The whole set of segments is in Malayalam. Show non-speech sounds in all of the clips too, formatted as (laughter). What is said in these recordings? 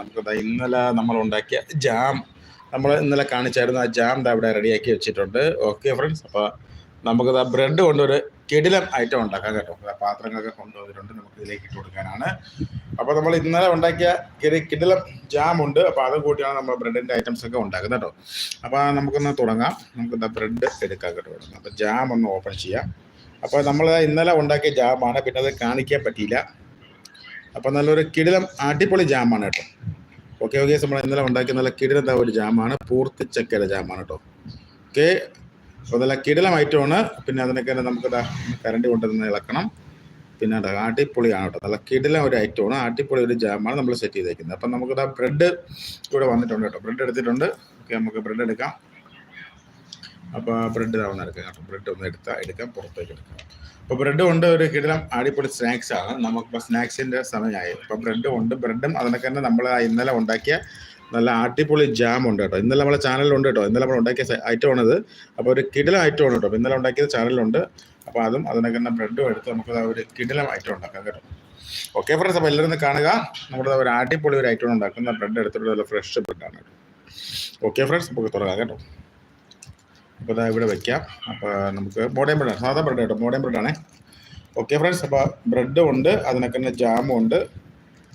നമുക്ക് ഇന്നലെ നമ്മൾ ഉണ്ടാക്കിയ ജാം. നമ്മൾ ഇന്നലെ കാണിച്ചായിരുന്നു ആ ജാം അവിടെ റെഡിയാക്കി വെച്ചിട്ടുണ്ട്. ഓക്കെ ഫ്രണ്ട്സ് അപ്പോൾ നമുക്കത് ആ ബ്രെഡ് കൊണ്ടൊരു കിടിലം ഐറ്റം ഉണ്ടാക്കാൻ കേട്ടോ. പാത്രങ്ങളൊക്കെ കൊണ്ടുവന്നിട്ടുണ്ട്. നമുക്ക് ഇതിലേക്ക് ഇട്ട് കൊടുക്കാനാണ്. അപ്പോൾ നമ്മൾ ഇന്നലെ ഉണ്ടാക്കിയ കിടി കിടിലം ജാം ഉണ്ട്. അപ്പോൾ അത് കൂട്ടിയാണ് നമ്മൾ ബ്രെഡിന്റെ ഐറ്റംസ് ഒക്കെ ഉണ്ടാക്കുന്നത് കേട്ടോ. അപ്പോൾ നമുക്കൊന്ന് തുടങ്ങാം. നമുക്ക് ബ്രെഡ് എടുക്കാം കേട്ടോ അപ്പോൾ ജാം ഒന്ന് ഓപ്പൺ ചെയ്യാം. അപ്പോൾ നമ്മൾ ഇന്നലെ ഉണ്ടാക്കിയ ജാമാണ്. പിന്നെ അത് കാണിക്കാൻ പറ്റിയില്ല. അപ്പോൾ നല്ലൊരു കിടിലം അടിപൊളി ജാമാണ് കേട്ടോ. ഓക്കെ ഓക്കെ നമ്മൾ ഇന്നലെ ഉണ്ടാക്കിയ നല്ല കിടിലം ഒരു ജാമാണ്. പൂർത്തി ചക്കയുടെ ജാമാണ് കേട്ടോ. ഓക്കെ അപ്പോൾ നല്ല കിടിലം ഐറ്റമാണ് പിന്നെ അതിനൊക്കെ നമുക്ക് കരണ്ടി കൊണ്ടുവന്ന് ഇളക്കണം. പിന്നെ അടിപൊളിയാണ് കേട്ടോ. നല്ല കിടിലം ഒരു ഐറ്റമാണ് അടിപൊളി ഒരു ജാമാണ് നമ്മൾ സെറ്റ് ചെയ്തേക്കുന്നത്. അപ്പം നമുക്ക് ബ്രെഡ് ഇവിടെ വന്നിട്ടുണ്ട് കേട്ടോ. ബ്രെഡ് എടുത്തിട്ടുണ്ട്. ഓക്കെ നമുക്ക് ബ്രെഡ് എടുക്കാം. അപ്പോൾ ബ്രെഡ് തവണ എടുക്കാം കേട്ടോ ബ്രെഡ് ഒന്ന് എടുത്താൽ എടുക്കാം പുറത്തേക്ക് എടുക്കാം. അപ്പോൾ ബ്രെഡ് കൊണ്ട് ഒരു കിടിലം അടിപൊളി സ്നാക്സ് ആണ് നമുക്കിപ്പോൾ സ്നാക്സിന്റെ സമയമായി. അപ്പോൾ ബ്രെഡ് ഉണ്ട് ബ്രെഡും അതിനൊക്കെ തന്നെ നമ്മൾ ഇന്നലെ ഉണ്ടാക്കിയ നല്ല അടിപൊളി ജാം ഉണ്ട് കേട്ടോ. ഇന്നലെ നമ്മളെ ചാനലിലുണ്ട് കേട്ടോ. ഇന്നലെ നമ്മൾ ഉണ്ടാക്കിയ ഐറ്റം ആണിത്. അപ്പോൾ ഒരു കിടിലം ഐറ്റം ആണ് കേട്ടോ. ഇന്നലെ ഉണ്ടാക്കിയത് ചാനലിലുണ്ട് അപ്പോൾ അതും അതിനൊക്കെ തന്നെ ബ്രെഡും എടുത്ത് നമുക്ക് ഒരു കിടിലം ഐറ്റം ഉണ്ടാക്കാം കേട്ടോ. ഓക്കെ ഫ്രണ്ട്സ് അപ്പോൾ എല്ലാവരും കാണുക. നമ്മുടെ ഒരു അടിപൊളി ഒരു ഐറ്റം ഉണ്ടാക്കുന്ന ബ്രെഡ് എടുത്തിട്ട് നല്ല ഫ്രഷ് ബ്രെഡാണ് കേട്ടോ. ഓക്കെ ഫ്രണ്ട്സ് നമുക്ക് തുടങ്ങാം കേട്ടോ. അപ്പോൾ ഇതാ ഇവിടെ വെക്കാം. അപ്പോൾ നമുക്ക് മോഡേൺ ബ്രെഡാണ് സാധാ ബ്രെഡ് കേട്ടോ മോഡേൺ ബ്രെഡാണേ ഓക്കെ ഫ്രണ്ട്സ് അപ്പോൾ ബ്രെഡും ഉണ്ട് അതിനൊക്കെ തന്നെ ജാമും ഉണ്ട്.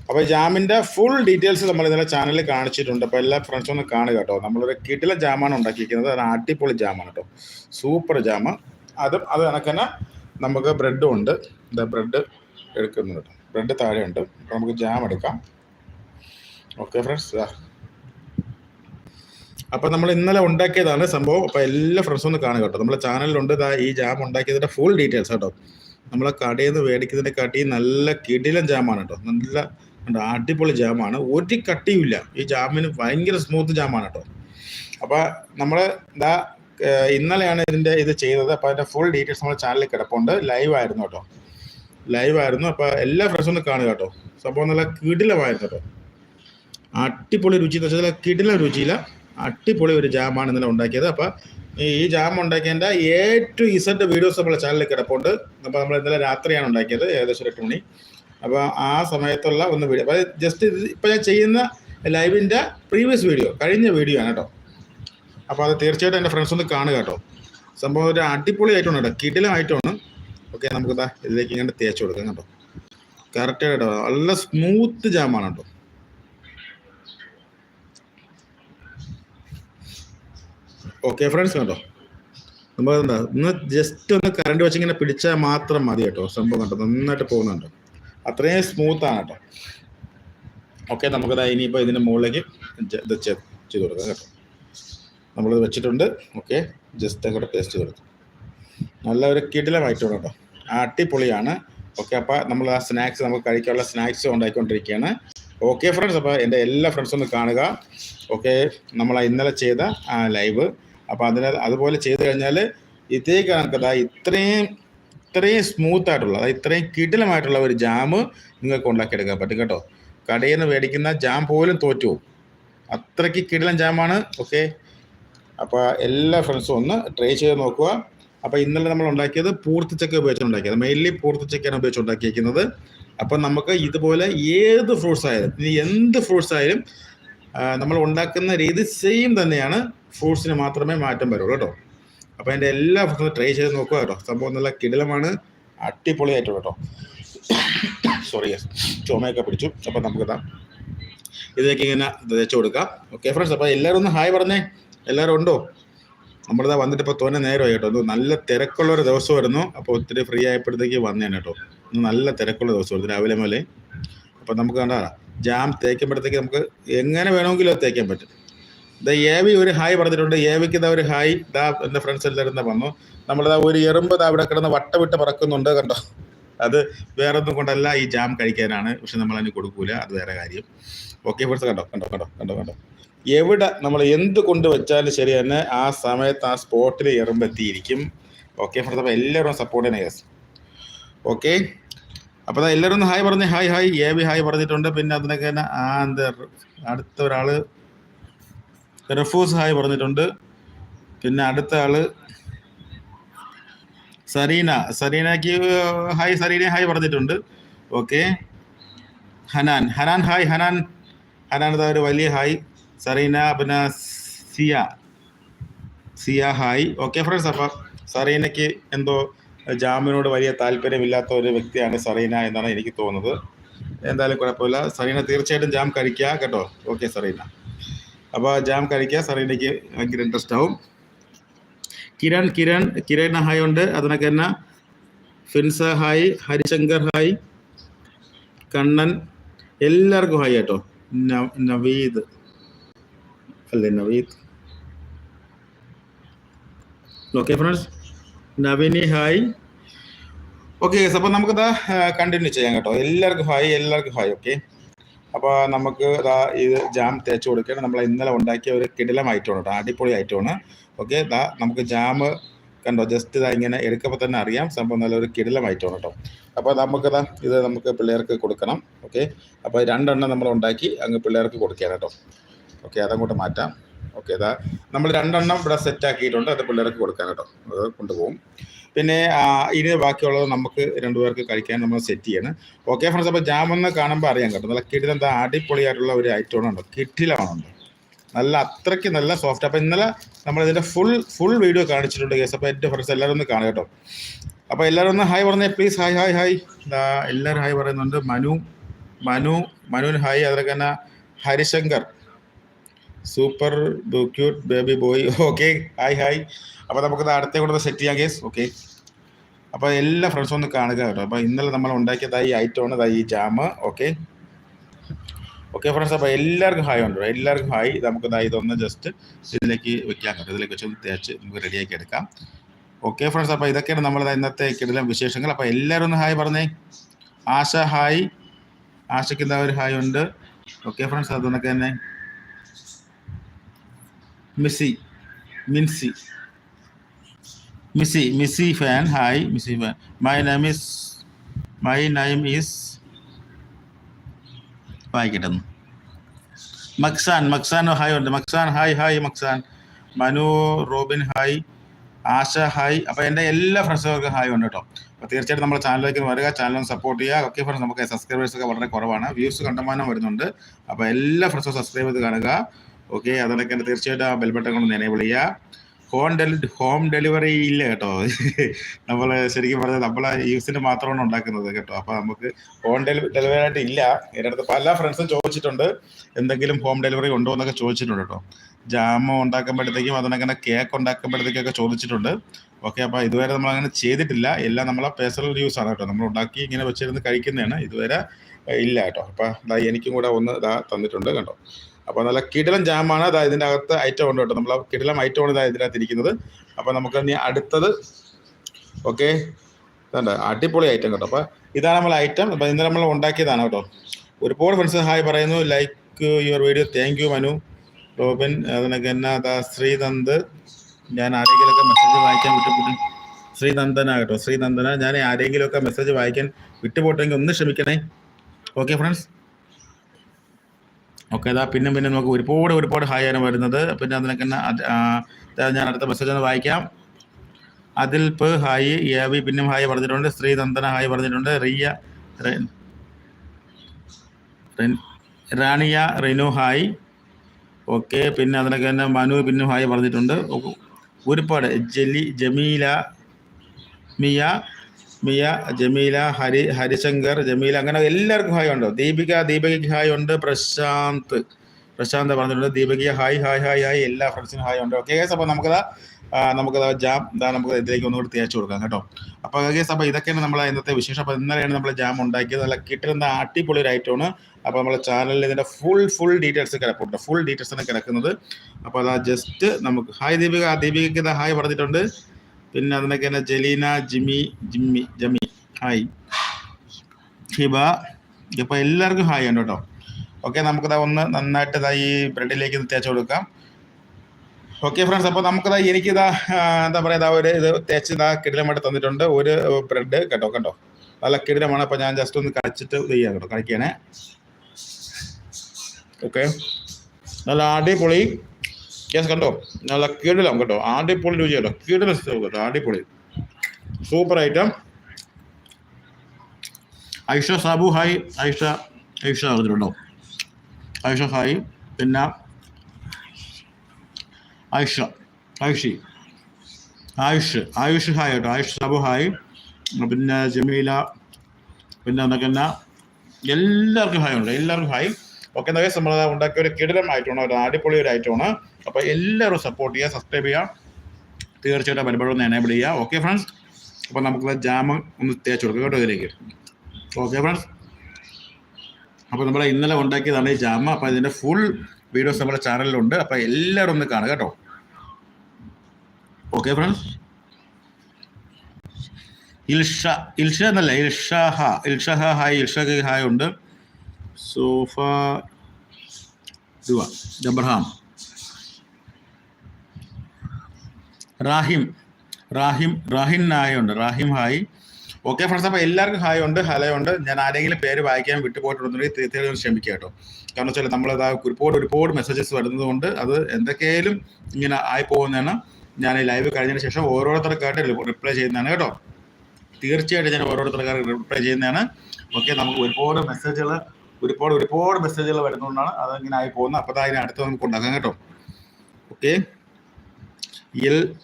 അപ്പോൾ ജാമിന്റെ ഫുൾ ഡീറ്റെയിൽസ് നമ്മൾ ഇന്നലെ ചാനലിൽ കാണിച്ചിട്ടുണ്ട്. അപ്പോൾ എല്ലാ ഫ്രണ്ട്സും ഒന്ന് കാണുക കേട്ടോ. നമ്മളൊരു കിട്ടിലെ ജാമാണ് ഉണ്ടാക്കിയിരിക്കുന്നത്. അത് അടിപൊളി ജാമാണ് കേട്ടോ. സൂപ്പർ ജാമ് അതും അത് കണക്ക് തന്നെ നമുക്ക് ബ്രെഡും ഉണ്ട്. ഇതാ ബ്രെഡ് എടുക്കുന്നുണ്ട് ബ്രെഡ് താഴെ ഉണ്ട് അപ്പോൾ നമുക്ക് ജാം എടുക്കാം. ഓക്കെ ഫ്രണ്ട്സ് അപ്പൊ നമ്മൾ ഇന്നലെ ഉണ്ടാക്കിയതാണ് സംഭവം. അപ്പൊ എല്ലാ ഫ്രണ്ട്സും ഒന്ന് കാണുക കേട്ടോ. നമ്മളെ ചാനലിലുണ്ട് ഈ ജാം ഉണ്ടാക്കിയതിന്റെ ഫുൾ ഡീറ്റെയിൽസ് കേട്ടോ. നമ്മളെ കടയിൽ നിന്ന് മേടിക്കുന്നതിനെ കാട്ടി നല്ല കിടിലൻ ജാമാണ് കേട്ടോ. നല്ല അടിപൊളി ജാമാണ് ഒരു കട്ടിയുമില്ല ഈ ജാമിന് ഭയങ്കര സ്മൂത്ത് ജാമാണ് കേട്ടോ. അപ്പൊ നമ്മൾ ഇതാ ഇന്നലെയാണ് ഇതിന്റെ ഇത് ചെയ്തത്. അപ്പൊ അതിന്റെ ഫുൾ ഡീറ്റെയിൽസ് നമ്മുടെ ചാനലിൽ കിടപ്പുണ്ട്. ലൈവ് ആയിരുന്നു കേട്ടോ. ലൈവ് ആയിരുന്നു. അപ്പൊ എല്ലാ ഫ്രണ്ട്സും ഒന്ന് കാണുക കേട്ടോ. സംഭവം നല്ല കിടിലമായിരുന്നു കേട്ടോ. അടിപൊളി രുചി എന്ന് വെച്ചാൽ കിടില രുചിയില്ല അടിപൊളി ഒരു ജാമാണ് ഇന്നലെ ഉണ്ടാക്കിയത്. അപ്പോൾ ഈ ജാം ഉണ്ടാക്കിയതിന്റെ എ ടു ഇസഡ് വീഡിയോസ് നമ്മളെ ചാനലിൽ കിടപ്പുണ്ട്. അപ്പോൾ നമ്മൾ ഇന്നലെ രാത്രിയാണ് ഉണ്ടാക്കിയത് ഏകദേശം എട്ട് മണി. അപ്പോൾ ആ സമയത്തുള്ള ഒന്ന് വീഡിയോ അപ്പോൾ ജസ്റ്റ് ഇത് ഇപ്പോൾ ഞാൻ ചെയ്യുന്ന ലൈവിന്റെ പ്രീവിയസ് വീഡിയോ കഴിഞ്ഞ വീഡിയോ ആണ് കേട്ടോ. അപ്പോൾ അത് തീർച്ചയായിട്ടും എന്റെ ഫ്രണ്ട്സ് ഒന്ന് കാണുക കേട്ടോ. സംഭവം ഒരു അടിപൊളി ആയിട്ടുണ്ട് കേട്ടോ. കിടിലമായിട്ടാണ് ഓക്കെ നമുക്ക് ഇതാ ഇതിലേക്ക് ഇങ്ങനെ തേച്ച് കൊടുക്കാം കേട്ടോ. കറക്റ്റ് കേട്ടോ. നല്ല സ്മൂത്ത് ജാമാണ് കേട്ടോ. ഓക്കെ ഫ്രണ്ട്സ് കണ്ടോ? നമ്മൾ എന്താ ഒന്ന് ജസ്റ്റ് ഒന്ന് കറണ്ട് വെച്ച് ഇങ്ങനെ പിടിച്ചാൽ മാത്രം മതി കേട്ടോ സംഭവം കണ്ടോ? നന്നായിട്ട് പോകുന്നുണ്ട് അത്രയും സ്മൂത്ത് ആണ് കേട്ടോ. ഓക്കെ നമുക്കത് ഇനിയിപ്പോൾ ഇതിന്റെ മുകളിലേക്ക് ഇത് ചെയ്ത് കൊടുക്കാം കേട്ടോ. നമ്മളിത് വെച്ചിട്ടുണ്ട്. ഓക്കെ ജസ്റ്റ് അങ്ങോട്ട് പേസ്റ്റ് ചെയ്ത് കൊടുക്കും നല്ല ഒരു കിടിലമായിട്ടുണ്ട് കേട്ടോ. അടിപൊളിയാണ്. ഓക്കെ അപ്പോൾ നമ്മൾ ആ സ്നാക്സ് നമുക്ക് കഴിക്കാനുള്ള സ്നാക്സ് ഉണ്ടാക്കിക്കൊണ്ടിരിക്കുകയാണ് ഓക്കെ ഫ്രണ്ട്സ് അപ്പോൾ എന്റെ എല്ലാ ഫ്രണ്ട്സും ഒന്ന് കാണുക. ഓക്കെ നമ്മൾ ഇന്നലെ ചെയ്ത ലൈവ്. അപ്പോൾ അതിന് അതുപോലെ ചെയ്ത് കഴിഞ്ഞാൽ ഇതേ കണക്കതാ ഇത്രയും ഇത്രയും സ്മൂത്ത് ആയിട്ടുള്ള അതായത് ഇത്രയും കിടിലമായിട്ടുള്ള ഒരു ജാം നിങ്ങൾക്ക് ഉണ്ടാക്കിയെടുക്കാൻ പറ്റും കേട്ടോ. കടയിൽ നിന്ന് മേടിക്കുന്ന ജാം പോലും തോറ്റു പോകും അത്രയ്ക്ക് കിടിലൻ ജാമാണ് ഓക്കെ. അപ്പോൾ എല്ലാ ഫ്രണ്ട്സും ഒന്ന് ട്രൈ ചെയ്ത് നോക്കുക. അപ്പോൾ ഇന്നലെ നമ്മൾ ഉണ്ടാക്കിയത് പൂർത്തിച്ചക്ക ഉപയോഗിച്ചാണ് ഉണ്ടാക്കിയത്. മെയിൻലി പൂർത്തിച്ചക്കയാണ് ഉപയോഗിച്ച് ഉണ്ടാക്കിയിരിക്കുന്നത് അപ്പം നമുക്ക് ഇതുപോലെ ഏത് ഫ്രൂട്ട്സ് ആയാലും ഇനി എന്ത് ഫ്രൂട്ട്സ് ആയാലും നമ്മൾ ഉണ്ടാക്കുന്ന രീതി സെയിം തന്നെയാണ്. ഫ്രൂട്ട്സിന് മാത്രമേ മാറ്റം വരുള്ളൂ കേട്ടോ. അപ്പോൾ അതിന്റെ എല്ലാ ഫ്രൂട്ട്സും ട്രൈ ചെയ്ത് നോക്കുക കേട്ടോ. സംഭവം നല്ല കിടിലമാണ്. അടിപൊളിയായിട്ടുള്ള കേട്ടോ. സോറി ചുമയൊക്കെ പിടിച്ചു. അപ്പോൾ നമുക്കിതാ ഇതിലേക്ക് ഇങ്ങനെ തേച്ച് കൊടുക്കാം. ഓക്കെ ഫ്രണ്ട്സ് അപ്പോൾ എല്ലാവരും ഒന്ന് ഹായ് പറഞ്ഞേ. എല്ലാവരും ഉണ്ടോ? നമ്മളിതാ വന്നിട്ട് ഇപ്പോൾ തോന്നെ നേരമായി കേട്ടോ. നല്ല തിരക്കുള്ള ഒരു ദിവസമായിരുന്നു. അപ്പോൾ ഒത്തിരി ഫ്രീ ആയപ്പോഴത്തേക്ക് വന്നേനെ കേട്ടോ. നല്ല തിരക്കുള്ള ദിവസമായിരുന്നു രാവിലെ മുതലേ. അപ്പോൾ നമുക്ക് കണ്ടാ ജാം തേക്കുമ്പോഴത്തേക്ക് നമുക്ക് എങ്ങനെ വേണമെങ്കിലും അത് തേക്കാൻ പറ്റും. ഇതാ ഏവി ഒരു ഹായ് പറഞ്ഞിട്ടുണ്ട്. ഏവിക്ക് ഇതാ ഒരു ഹായ്. ദാ എന്റെ ഫ്രണ്ട്സ് എല്ലാവരും തന്നെ വന്നു. നമ്മളിതാ ഒരു എറുമ്പ് ഇതാ ഇവിടെ കിടന്ന് വട്ടവിട്ട് പറക്കുന്നുണ്ട് കണ്ടോ? അത് വേറെ ഒന്നും കൊണ്ടല്ല ഈ ജാം കഴിക്കാനാണ്. പക്ഷെ നമ്മൾ അതിന് കൊടുക്കൂല. അത് വേറെ കാര്യം. ഓക്കെ ഫ്രണ്ട്സ് കണ്ടോ? കണ്ടോ കണ്ടോ കണ്ടോ കണ്ടോ? എവിടെ നമ്മൾ എന്ത് കൊണ്ട് വെച്ചാലും ശരി തന്നെ ആ സമയത്ത് ആ സ്പോട്ടിൽ എറുമ്പെത്തിയിരിക്കും. ഓക്കെ ഫ്രണ്ട്സ് അപ്പോൾ എല്ലാവരും സപ്പോർട്ട് ചെയ്യണേ യെസ് ഓക്കെ അപ്പോൾ എല്ലാവരും ഹായ് പറഞ്ഞ് hi hi. A B hi പറഞ്ഞിട്ടുണ്ട്. പിന്നെ അതിനൊക്കെ തന്നെ ആ എന്താ അടുത്ത ഒരാൾ റഫൂസ് ഹായ് പറഞ്ഞിട്ടുണ്ട്. പിന്നെ അടുത്ത ആൾ സരീന. സരീനക്ക് ഹായ് സരീന ഹായ് പറഞ്ഞിട്ടുണ്ട്. ഓക്കെ. ഹനാൻ. ഹനാൻ ഹായ് ഹനാൻ. അതിനാണ് ഒരു വലിയ ഹായ്. സറീന പിന്നെ Siya. Siya hi. Okay friends അപ്പം സറീനയ്ക്ക് എന്തോ ജാമിനോട് വലിയ താല്പര്യമില്ലാത്ത ഒരു വ്യക്തിയാണ് സറീന എന്നാണ് എനിക്ക് തോന്നുന്നത്. എന്തായാലും കുഴപ്പമില്ല. സറീന തീർച്ചയായിട്ടും ജാം കഴിക്കുക കേട്ടോ. ഓക്കെ സറീന. അപ്പോൾ ജാം കഴിക്കുക. സറീനയ്ക്ക് ഭയങ്കര ഇൻട്രസ്റ്റ് ആവും. കിരൺ കിരൺ കിരൺ ഹായ് ഉണ്ട്. അതിനൊക്കെ തന്നെ ഫിൻസ ഹായ് ഹരിശങ്കർ ഹായ് കണ്ണൻ. എല്ലാവർക്കും ഹായ് കേട്ടോ. നവീദ്. അല്ലേ Naveed? Okay friends. Navini hi. Okay അപ്പോൾ ദാ കണ്ടിന്യൂ ചെയ്യാം കേട്ടോ. എല്ലാവർക്കും ഹായ് എല്ലാവർക്കും ഹായ് ഓക്കെ അപ്പോൾ നമുക്ക് ഇതാ ഇത് ജാം തേച്ച് കൊടുക്കണം നമ്മൾ ഇന്നലെ ഉണ്ടാക്കിയ ഒരു കിടിലം ഐറ്റമാണ് കേട്ടോ. അടിപൊളി ഐറ്റമാണ് ഓക്കെ ഇതാ നമുക്ക് ജാം കണ്ടോ? ജസ്റ്റ് ഇതാ ഇങ്ങനെ എടുക്കുമ്പോൾ തന്നെ അറിയാം. സംഭവം നല്ലൊരു കിടിലം ഐറ്റമാണ് കേട്ടോ. അപ്പോൾ നമുക്കിതാ ഇത് നമുക്ക് പിള്ളേർക്ക് കൊടുക്കണം ഓക്കെ അപ്പോൾ രണ്ടെണ്ണം നമ്മൾ ഉണ്ടാക്കി അങ്ങ് പിള്ളേർക്ക് കൊടുക്കുകയാണ് കേട്ടോ. ഓക്കെ അതങ്ങോട്ട് മാറ്റാം. ഓക്കെ അതാ നമ്മൾ രണ്ടെണ്ണം ഇവിടെ സെറ്റ് ആക്കിയിട്ടുണ്ട്. അത് പിള്ളേർക്ക് കൊടുക്കാൻ കേട്ടോ. അത് കൊണ്ടുപോകും. പിന്നെ ഇനി ബാക്കിയുള്ളത് നമുക്ക് രണ്ടുപേർക്ക് കഴിക്കാൻ നമ്മൾ സെറ്റ് ചെയ്യണം. ഓക്കെ ഫ്രണ്ട്സ് അപ്പോൾ ജാമെന്ന് കാണുമ്പോൾ അറിയാം കേട്ടോ. നല്ല കിടിലം എന്താ അടിപൊളിയായിട്ടുള്ള ഒരു ഐറ്റം ഉണ്ടോ കിട്ടിലാണ് നല്ല അത്രയ്ക്ക് നല്ല സോഫ്റ്റ് അപ്പോൾ ഇന്നലെ നമ്മൾ ഇതിന്റെ ഫുൾ ഫുൾ വീഡിയോ കാണിച്ചിട്ടുണ്ട് കേസ് അപ്പോൾ എന്റെ ഫ്രണ്ട്സ് എല്ലാവരും ഒന്ന് കാണുക കേട്ടോ. അപ്പോൾ എല്ലാവരും ഒന്ന് ഹായ് പറഞ്ഞേ പ്ലീസ് ഹായ് ഹായ് ഹായ് ഇതാ എല്ലാവരും ഹായ് പറയുന്നുണ്ട്. മനു മനു മനുവിന് ഹായ് അതിലൊക്കെ തന്നെ Harishankar. Super cute baby boy okay hi hi അപ്പോൾ നമുക്കത് അടുത്ത കൂടെ സെറ്റ് ചെയ്യാം കേസ് ഓക്കെ അപ്പോൾ എല്ലാ ഫ്രണ്ട്സും ഒന്ന് കാണുക കേട്ടോ. അപ്പോൾ ഇന്നലെ നമ്മൾ ഉണ്ടാക്കിയതായി ഈ ഐറ്റമാണ് ദാ ഈ ജാമ് ഓക്കെ ഓക്കെ ഫ്രണ്ട്സ് അപ്പോൾ എല്ലാവർക്കും ഹായ് ഉണ്ട്? എല്ലാവർക്കും ഹായ് നമുക്ക് ദാ ഇതൊന്ന് ജസ്റ്റ് ഇതിലേക്ക് വെക്കാൻ കേട്ടോ. ഇതിലേക്ക് വെച്ച് തേച്ച് നമുക്ക് റെഡിയാക്കി എടുക്കാം. ഓക്കെ ഫ്രണ്ട്സ് അപ്പോൾ ഇതൊക്കെയാണ് നമ്മൾ ഇന്നത്തെ കിടലം വിശേഷങ്ങൾ. അപ്പോൾ എല്ലാവരും ഒന്ന് ഹായ് പറഞ്ഞേ. ആശ ഹായ് ആശയ്ക്ക് എന്താ ഒരു ഹായ് ഉണ്ട്. ഓക്കെ ഫ്രണ്ട്സ് അതൊന്നൊക്കെ തന്നെ Missy Minsy Missy Missy fan hi Missy fan my name is my name is വായിക്കട്ടെ. മക്സാൻ മക്സാൻ ഹായ് ഉണ്ട്. Maxan hi hi Maxan. Manu Robin hi Asha hi അപ്പോൾ എന്റെ എല്ലാ ഫ്രണ്ട്സുകൾക്കും ഹായ് ഉണ്ട് കേട്ടോ. അപ്പോൾ തീർച്ചയായിട്ടും നമ്മുടെ ചാനലിലേക്ക് വരിക. ചാനൽ സപ്പോർട്ട് ചെയ്യുക. ഓക്കെ ഫ്രണ്ട്സ് നമുക്ക് സബ്സ്ക്രൈബേഴ്സ് ഒക്കെ വളരെ കുറവാണ്. വ്യൂസ് കണ്ടമാനം വരുന്നുണ്ട്. അപ്പോൾ എല്ലാ ഫ്രണ്ട്സും സബ്സ്ക്രൈബ് ചെയ്ത് കാണുക. ഓക്കെ അതോടൊക്കെ തന്നെ തീർച്ചയായിട്ടും ആ ബെൽ ബട്ടൺ കൊണ്ട് എനേബിൾ ചെയ്യുക ഹോം ഡെലി ഹോം ഡെലിവറി ഇല്ല കേട്ടോ. (laughs) നമ്മൾ ശരിക്കും പറഞ്ഞാൽ നമ്മളെ യൂസിന് മാത്രമാണ് ഉണ്ടാക്കുന്നത് കേട്ടോ. അപ്പോൾ നമുക്ക് ഹോം ഡെലിവറി ഡെലിവറി ആയിട്ട് ഇല്ല. എന്റെ അടുത്ത് പല ഫ്രണ്ട്സും ചോദിച്ചിട്ടുണ്ട്. എന്തെങ്കിലും ഹോം ഡെലിവറി ഉണ്ടോ എന്നൊക്കെ ചോദിച്ചിട്ടുണ്ട് കേട്ടോ. ജാമ ഉണ്ടാക്കുമ്പോഴത്തേക്കും അതിനങ്ങനെ കേക്ക് ഉണ്ടാക്കുമ്പോഴത്തേക്കൊക്കെ ചോദിച്ചിട്ടുണ്ട്. ഓക്കെ അപ്പോൾ ഇതുവരെ നമ്മൾ അങ്ങനെ ചെയ്തിട്ടില്ല. എല്ലാം നമ്മളെ പേഴ്സണൽ യൂസ് ആണ് കേട്ടോ. നമ്മൾ ഉണ്ടാക്കി ഇങ്ങനെ വെച്ചിരുന്ന് കഴിക്കുന്നതാണ്. ഇതുവരെ ഇല്ല കേട്ടോ. അപ്പോൾ എനിക്കും കൂടെ ഒന്ന് ഇതാ തന്നിട്ടുണ്ട് കേട്ടോ അപ്പോൾ നല്ല കിടിലം ജാമാണ് അതാ ഇതിന്റെ അകത്ത് ഐറ്റം ഉണ്ട് കേട്ടോ. നമ്മൾ ആ ഐറ്റം ഐറ്റമാണ് ഇതാ ഇതിനകത്ത് ഇരിക്കുന്നത് അപ്പോൾ നമുക്ക് ഇനി അടുത്തത് ഓക്കെ ഇതുണ്ട് അടിപൊളി ഐറ്റം കേട്ടോ. അപ്പോൾ ഇതാണ് നമ്മൾ ഐറ്റം അപ്പോൾ ഇന്ന് നമ്മൾ ഉണ്ടാക്കിയതാണ് കേട്ടോ. ഒരുപാട് ഫ്രണ്ട്സ് ഹായ് പറയുന്നു. Like your video thank you Manu. Robin അതിനൊക്കെ ശ്രീനന്ദ്. ഞാൻ ആരെങ്കിലുമൊക്കെ മെസ്സേജ് വായിക്കാൻ വിട്ടുപോയി ശ്രീനന്ദന കേട്ടോ. ശ്രീനന്ദന. ഞാൻ ആരെങ്കിലുമൊക്കെ മെസ്സേജ് വായിക്കാൻ വിട്ടുപോട്ടെങ്കിൽ ഒന്ന് ക്ഷമിക്കണേ. ഓക്കെ ഫ്രണ്ട്സ് ഓക്കെ ഇതാ പിന്നെ പിന്നെ നമുക്ക് ഒരുപാട് ഒരുപാട് ഹായ് ആണ് വരുന്നത്. പിന്നെ അതിനൊക്കെ അത്, ഞാൻ അടുത്ത മെസ്സേജ് ഒന്ന് വായിക്കാം. അതിൽ പ് ഹായ് യാവി പിന്നെയും ഹായ് പറഞ്ഞിട്ടുണ്ട്. ശ്രീനന്ദന ഹായ് പറഞ്ഞിട്ടുണ്ട്. റിയ റാണിയ റിനു ഹായ് ഓക്കെ പിന്നെ അതിനൊക്കെ തന്നെ മനു പിന്നും ഹായ് പറഞ്ഞിട്ടുണ്ട്. ഒരുപാട്. ജലി ജമീല മിയ മിയ ജമീല ഹരി ഹരിശങ്കർ ജമീല അങ്ങനെ എല്ലാവർക്കും ഹായ് ഉണ്ടോ ദീപിക ദീപികയ്ക്ക് ഹായ് ഉണ്ട്. പ്രശാന്ത്. പ്രശാന്ത് പറഞ്ഞിട്ടുണ്ട്. Deepika hi hi hi hi. എല്ലാ ഫ്രണ്ട്സിനും ഹായ് ഉണ്ട്. ഓക്കെ ഗേസ് അപ്പോൾ നമുക്കതാ നമുക്കത് ജാം ഇതാ നമുക്ക് ഇതിലേക്ക് ഒന്നുകൂടി തേച്ച് കൊടുക്കാം കേട്ടോ. അപ്പോൾ ഗേസ് അപ്പോൾ ഇതൊക്കെയാണ് നമ്മളെ ഇന്നത്തെ വിശേഷം. അപ്പോൾ ഇന്നലെയാണ് നമ്മൾ ജാം ഉണ്ടാക്കിയത്. നല്ല കിട്ടുന്ന അടിപൊളി ഒരു ഐറ്റമാണ് അപ്പോൾ നമ്മുടെ ചാനലിൽ ഇതിന്റെ ഫുൾ ഫുൾ ഡീറ്റെയിൽസ് കിടപ്പുണ്ട് ഫുൾ ഡീറ്റെയിൽസ് ആണ് കിടക്കുന്നത്. അപ്പോൾ അതാ ജസ്റ്റ് നമുക്ക് ഹായ് ദീപിക. ദീപികയ്ക്ക് ഹായ് പറഞ്ഞിട്ടുണ്ട്. പിന്നെ അതിനൊക്കെ തന്നെ ജലീന ജിമി ജിമ്മി ജമി. ഹായ് ഹിബ. ഇപ്പൊ എല്ലാവർക്കും ഹായ് ഉണ്ട് കേട്ടോ. ഓക്കെ നമുക്കിതാ ഒന്ന് നന്നായിട്ട് ഇതാ ഈ ബ്രെഡിലേക്ക് തേച്ച് കൊടുക്കാം. ഓക്കെ ഫ്രണ്ട്സ് അപ്പോൾ നമുക്കിതാ എനിക്കിതാ എന്താ പറയുക ഇതാ ഒരു ഇത് തേച്ച് ഇതാ കിടിലമായിട്ട് തന്നിട്ടുണ്ട്. ഒരു ബ്രെഡ് കേട്ടോ കണ്ടോ? നല്ല കിടിലമാണ്. അപ്പോൾ ഞാൻ ജസ്റ്റ് ഒന്ന് കഴിച്ചിട്ട് ഇത് ചെയ്യാം കേട്ടോ. കഴിക്കണേ ഓക്കെ നല്ല അടിപൊളി. യെസ് കണ്ടോ? നല്ല കിടിലം കേട്ടോ ആടിപ്പൊളി രുചി കേട്ടോ കിടിലം കേട്ടോ ആടിപ്പൊളി. Super item Aisha Sabu hi Aisha Aisha പറഞ്ഞിട്ടുണ്ടോ ഐഷ ഹായ് പിന്നെ ഐഷ ഐഷി. ആയുഷ് ആയുഷ് ഹായ് കേട്ടോ. ആയുഷ് സാബു ഹായ് പിന്നെ ജമീല പിന്നെ എന്നൊക്കെ എന്നാ എല്ലാവർക്കും ഹായ് ഉണ്ട്. എല്ലാവർക്കും ഹായ് ഓക്കെ എന്താ നമ്മൾ ഉണ്ടാക്കിയ ഒരു കിടിലം ഐറ്റമാണ് ഒരു അടിപൊളി ഒരു ഐറ്റമാണ് അപ്പോൾ എല്ലാവരും സപ്പോർട്ട് ചെയ്യുക സബ്സ്ക്രൈബ് ചെയ്യുക. തീർച്ചയായിട്ടും പരിപാടി ഒന്ന് എനേബിൾ ചെയ്യുക. ഓക്കെ ഫ്രണ്ട്സ് അപ്പോൾ നമുക്ക് ജാമ് ഒന്ന് തേച്ച് കൊടുക്കുക കേട്ടോ ഇതിലേക്ക്. ഓക്കെ ഫ്രണ്ട്സ് അപ്പോൾ നമ്മൾ ഇന്നലെ ഉണ്ടാക്കിയതാണ് ഈ ജാമ അപ്പോൾ ഇതിന്റെ ഫുൾ വീഡിയോസ് നമ്മുടെ ചാനലിലുണ്ട് അപ്പോൾ എല്ലാവരും ഒന്ന് കാണുക കേട്ടോ. ഓക്കെ ഫ്രണ്ട്സ് ഇൽഷ ഇൽഷ എന്നല്ല ഇൽഷഹ. ഇൽഷഹ ഹായ്. ഇൽഷ ഹായ് ഉണ്ട്. സോഫ dua. Abraham. Rahim Rahim Rahin hi ഉണ്ട് റാഹിം ഹായ് ഓക്കെ ഫ്രണ്ട്സ് അപ്പോൾ എല്ലാവർക്കും ഹായ് ഉണ്ട് ഹലോ ഉണ്ട്. ഞാൻ ആരെങ്കിലും പേര് വായിക്കാൻ വിട്ടുപോയിട്ടുണ്ടെങ്കിൽ തീർച്ചയായും ക്ഷമിക്കുക കേട്ടോ. കാരണം വെച്ചാൽ നമ്മൾ ഒരുപാട് ഒരുപാട് മെസ്സേജസ് വരുന്നത് കൊണ്ട് അത് എന്തൊക്കെയായാലും ഇങ്ങനെ ആയി പോകുന്നതാണ്. ഞാൻ ഈ ലൈവ് കഴിഞ്ഞതിന് ശേഷം ഓരോരുത്തർക്കായിട്ട് റിപ്ലൈ ചെയ്യുന്നതാണ് കേട്ടോ. തീർച്ചയായിട്ടും ഞാൻ ഓരോരുത്തർക്കാർ റിപ്ലൈ ചെയ്യുന്നതാണ്. ഓക്കെ നമുക്ക് ഒരുപാട് മെസ്സേജുകൾ ഒരുപാട് ഒരുപാട് മെസ്സേജുകൾ വരുന്നതുകൊണ്ടാണ് അതങ്ങനെ ആയി പോകുന്നത്. അപ്പോൾ അതിന് അടുത്ത് നമുക്ക് ഉണ്ടാക്കാം കേട്ടോ. ഓക്കെ എൽ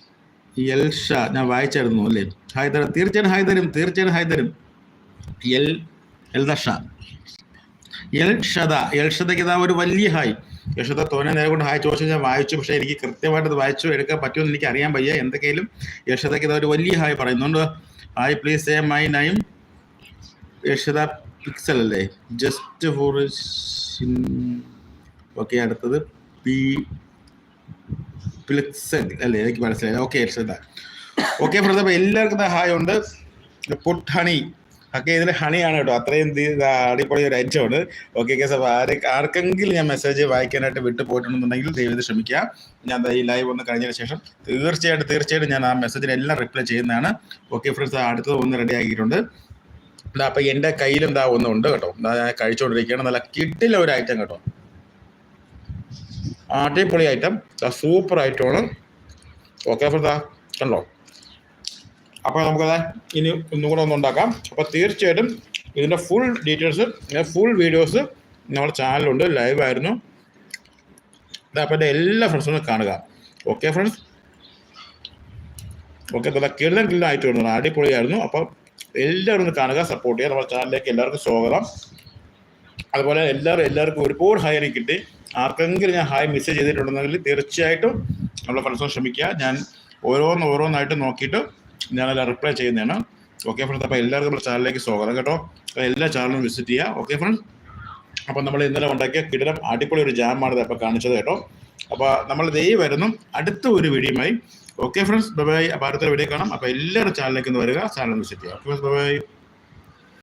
എൽ ഷാ. ഞാൻ വായിച്ചായിരുന്നു അല്ലേ? ഹൈദർ തീർച്ചയായും ഹൈദരും തീർച്ചയായും ഹൈദരും. എൽ എൽ ദ ഷാ. എൽ ഷദ. എൽ ഷദയ്ക്ക് ഇതാ ഒരു വലിയ ഹായ് യക്ഷത തോനെ നേരെ കൊണ്ട് ഹായ് ചോദിച്ചു. ഞാൻ വായിച്ചു. പക്ഷേ എനിക്ക് കൃത്യമായിട്ട് അത് വായിച്ചു എടുക്കാൻ പറ്റുമെന്ന് എനിക്ക് അറിയാൻ വയ്യ. എന്തൊക്കെയും യക്ഷതയ്ക്ക് ഇതാ ഒരു വലിയ ഹായ് പറയുന്നുണ്ട്. Hi please say my name Yashoda pixel അല്ലേ? ജസ്റ്റ് ഫോർ ഓക്കെ അടുത്തത് പി പിക്സൽ അല്ലേ? എനിക്ക് മനസ്സിലായി ഓക്കെ ശ്രദ്ധ ഓക്കെ പ്രതാപ് എല്ലാവർക്കും ഹായ് ഉണ്ട്. പുട്ട് ഹണി ഒക്കെ ഇതിൽ ഹണിയാണ് കേട്ടോ. അത്രയും അടിപൊളി ഒരു ഐറ്റം ഉണ്ട് ഓക്കെ കേസ് അപ്പോൾ ആരെ ആർക്കെങ്കിലും ഞാൻ മെസ്സേജ് വായിക്കാനായിട്ട് വിട്ടു പോയിട്ടുണ്ടെന്നുണ്ടെങ്കിൽ ദയവ് ഇത് ശ്രമിക്കുക ഞാൻ ഈ ലൈവ് ഒന്ന് കഴിഞ്ഞതിന് ശേഷം തീർച്ചയായിട്ടും തീർച്ചയായിട്ടും ഞാൻ ആ മെസ്സേജിന് എല്ലാം റിപ്ലൈ ചെയ്യുന്നതാണ്. ഓക്കെ ഫ്രണ്ട്സ് അടുത്തത് ഒന്ന് റെഡി ആക്കിയിട്ടുണ്ട്. എന്താ അപ്പോൾ എന്റെ കയ്യിലും ഒന്നുണ്ട് കേട്ടോ. ഞാൻ കഴിച്ചുകൊണ്ടിരിക്കുകയാണ് നല്ല കിട്ടില്ല ഒരു ഐറ്റം കേട്ടോ. അടിപൊളി ഐറ്റം സൂപ്പർ ഐറ്റമാണ് ഓക്കെ കണ്ടോ? അപ്പോൾ നമുക്കത് ഇനി ഒന്നും കൂടെ ഒന്ന് ഉണ്ടാക്കാം. അപ്പോൾ തീർച്ചയായിട്ടും ഇതിന്റെ ഫുൾ ഡീറ്റെയിൽസ് ഫുൾ വീഡിയോസ് നമ്മുടെ ചാനലുണ്ട് ലൈവ് ആയിരുന്നു. അപ്പോൾ എന്റെ എല്ലാ ഫ്രണ്ട്സും കാണുക. ഓക്കെ ഫ്രണ്ട്സ് ഓക്കെ നല്ല കിള്ളൻ കിള്ളൻ ആയിട്ട് വരുന്നു അടിപൊളിയായിരുന്നു. അപ്പോൾ എല്ലാവരും ഒന്ന് കാണുക സപ്പോർട്ട് ചെയ്യുക. നമ്മുടെ ചാനലിലേക്ക് എല്ലാവർക്കും സ്വാഗതം. അതുപോലെ എല്ലാവരും എല്ലാവർക്കും ഒരുപാട് ഹായ് കിട്ടി. ആർക്കെങ്കിലും ഞാൻ ഹായ് മെസ്സേജ് ചെയ്തിട്ടുണ്ടെങ്കിൽ തീർച്ചയായിട്ടും നമ്മളെ ഫ്രണ്ട്സും ശ്രമിക്കുക ഞാൻ ഓരോന്ന് ഓരോന്നായിട്ട് നോക്കിയിട്ട് ഞാനെല്ലാം റിപ്ലൈ ചെയ്യുന്നതാണ്. ഓക്കെ ഫ്രണ്ട്സ് അപ്പോൾ എല്ലാവർക്കും നമ്മുടെ ചാനലിലേക്ക് സ്വാഗതം കേട്ടോ. എല്ലാ ചാനലും വിസിറ്റ് ചെയ്യുക. ഓക്കെ ഫ്രണ്ട്സ് അപ്പോൾ നമ്മൾ ഇന്നലെ ഉണ്ടാക്കിയ കിടലം അടിപൊളി ഒരു ജാമാണ് അപ്പോൾ കാണിച്ചത് കേട്ടോ. അപ്പോൾ നമ്മൾ ദൈവം വരുന്നു. അടുത്ത ഒരു വീഡിയോയുമായി ഓക്കെ ഫ്രണ്ട്സ് ബൈ അപ്പോൾ അടുത്ത വീഡിയോ കാണാം. അപ്പോൾ എല്ലാവരും ചാനലിലേക്ക് ഒന്ന് വരിക. ചാനൽ വിസിറ്റ് ചെയ്യാം ഓക്കെ ബൈ